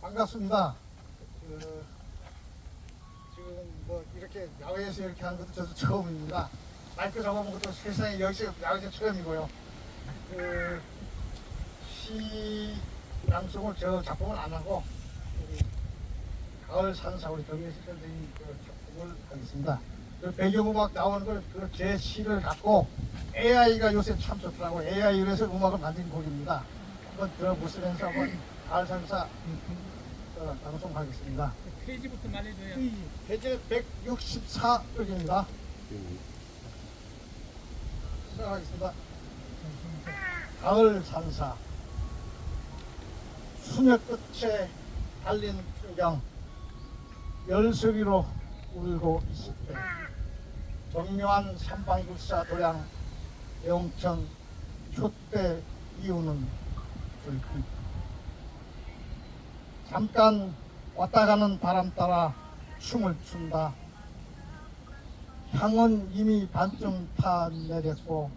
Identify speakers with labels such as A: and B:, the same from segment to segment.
A: 반갑습니다. 그, 지금 뭐 이렇게 야외에서 이렇게 하는 것도 저도 처음입니다. 마이크 잡아본 것도 세상에 여기서 야외에서 처음이고요. 그, 시 양성을 저 작품을 안 하고 가을 산사 우리 정예식 선생님 그 작품을 하겠습니다. 그 배경음악 나오는 걸그제 시를 갖고 AI가 요새 참 좋더라고 AI 그래서 음악을 만든 곡입니다. 한번 들어보시면서 한번 가을 산사. 어, 방송하겠습니다.
B: 페이지부터 말해줘야
A: 페이지. 164쪽입니다. 시작하겠습니다. 가을 산사. 수녀 끝에 달린 풍경. 열소리로 울고 있을 때. 정묘한 삼방불사 도량 영천 촛대 이우는 불빛 잠깐 왔다 가는 바람 따라 춤을 춘다. 향은 이미 반쯤 타 내렸고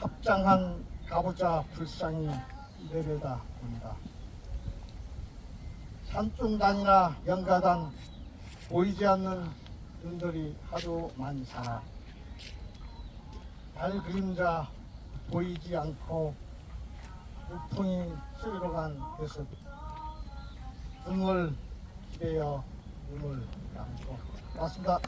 A: 합장한 가보자 불상이 내려다 본다. 산중단이나 연가단 보이지 않는 눈들이 하도 많이 살아. 달 그림자 보이지 않고 우풍이 스리로 간 모습 등을 기대어 눈을 감고 맞습니다.